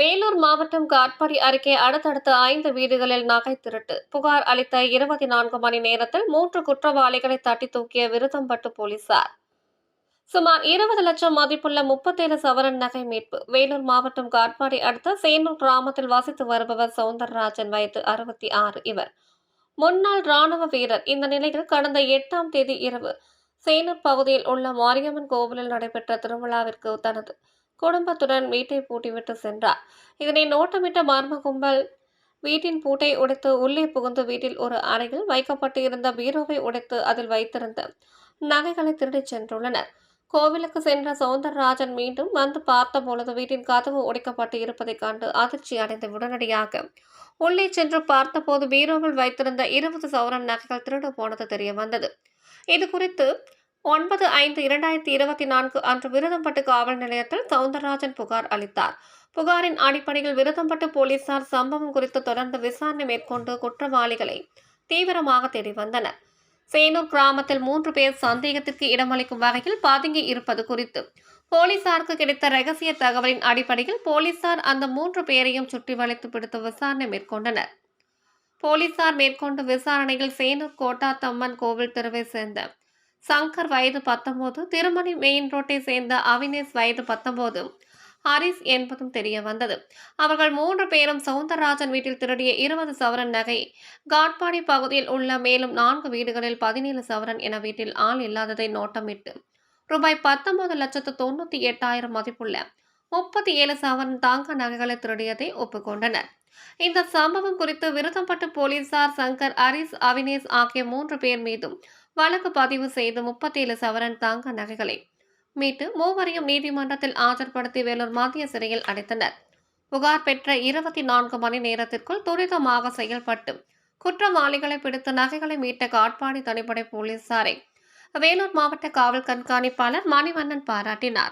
வேலூர் மாவட்டம் காட்பாடி அருகே அடுத்தடுத்த ஐந்து வீடுகளில் நகை திருட்டு. புகார் அளித்த இருபத்தி நான்கு மணி நேரத்தில் மூன்று குற்றவாளிகளை தட்டி தூக்கிய விருதம்பட்டு போலீசார். சுமார் இருபது லட்சம் மதிப்புள்ள முப்பத்தேழு சவரன் நகை மீட்பு. வேலூர் மாவட்டம் காட்பாடி அடுத்த சேனூர் கிராமத்தில் வசித்து வருபவர் சவுந்தரராஜன் வயது அறுபத்தி ஆறு. இவர் முன்னாள் ராணுவ வீரர். இந்த நிலையில் கடந்த எட்டாம் தேதி இரவு சேனூர் பகுதியில் உள்ள மாரியம்மன் கோவிலில் நடைபெற்ற திருவிழாவிற்கு தனது குடும்பத்துடன் வீட்டை பூட்டிவிட்டு சென்றார். இதனை நோட்டமிட்ட மர்ம கும்பல் வீட்டின் பூட்டை உடைத்து உள்ளே புகுந்து வீட்டில் ஒரு அறையில் வைக்கப்பட்டு இருந்த பீரோவை உடைத்து அதில் வைத்திருந்த நகைகளை திருடிச் சென்றுள்ளனர். கோவிலுக்கு சென்ற சவுந்தரராஜன் மீண்டும் வந்து பார்த்தபொழுது வீட்டின் கதவு உடைக்கப்பட்டு இருப்பதைக் கண்டு அதிர்ச்சி அடைந்து உடனடியாக உள்ளே சென்று பார்த்தபோது பீரோவில் வைத்திருந்த இருபது சவரன் நகைகள் திருடு போனது தெரிய வந்தது. இது குறித்து ஒன்பது ஐந்து இரண்டாயிரத்தி இருபத்தி நான்கு அன்று விருதம்பட்டு காவல் நிலையத்தில் சவுந்தரராஜன் புகார் அளித்தார். புகாரின் அடிப்படையில் விருதம்பட்டு போலீசார் சம்பவம் குறித்து தொடர்ந்து விசாரணை மேற்கொண்டு குற்றவாளிகளை தீவிரமாக தேடி வந்தனர். சேனூர் கிராமத்தில் மூன்று பேர் சந்தேகத்திற்கு இடமளிக்கும் வகையில் பதுங்கி இருப்பது குறித்து போலீசாருக்கு கிடைத்த ரகசிய தகவலின் அடிப்படையில் போலீசார் அந்த மூன்று பேரையும் சுற்றி வளைத்து பிடித்து விசாரணை மேற்கொண்டனர். போலீசார் மேற்கொண்ட விசாரணையில் சேனூர் கோட்டாத்தம்மன் கோவில் தெருவை சேர்ந்த சங்கர் வயது பத்தொம்போது திருமணி மெயின் ரோட்டை சேர்ந்த அவினேஷ் வயது பத்தொம்போது. ஹரிஸ் என்பதும் தெரிய வந்தது. அவர்கள் மூன்று பேரும் சவுந்தரராஜன் வீட்டில் திருடிய இருபது சவரன் நகை காட்பாடி பகுதியில் உள்ள மேலும் நான்கு வீடுகளில் பதினேழு சவரன் என வீட்டில் ஆள் இல்லாததை நோட்டமிட்டு ரூபாய் பத்தொன்பது லட்சத்து தொண்ணூற்றி எட்டாயிரம் மதிப்புள்ள முப்பத்தி ஏழு சவரன் தாங்க நகைகளை திருடியதை ஒப்புக்கொண்டனர். இந்த சம்பவம் குறித்து விருதம்பட்டு போலீசார் சங்கர் ஹரிஸ் அவினேஷ் ஆகிய மூன்று பேர் மீதும் வழக்கு பதிவு செய்து முப்பத்தேழு சவரன் தாங்க நகைகளை மீட்டு மூவரையும் நீதிமன்றத்தில் ஆஜர்படுத்தி வேலூர் மத்திய சிறையில் அடைத்தனர். புகார் பெற்ற இருபத்தி நான்கு மணி நேரத்திற்குள் துரிதமாக செயல்பட்டு குற்றவாளிகளை பிடித்து நகைகளை மீட்ட காட்பாடி தனிப்படை போலீசாரை வேலூர் மாவட்ட காவல் கண்காணிப்பாளர் மணிவண்ணன் பாராட்டினார்.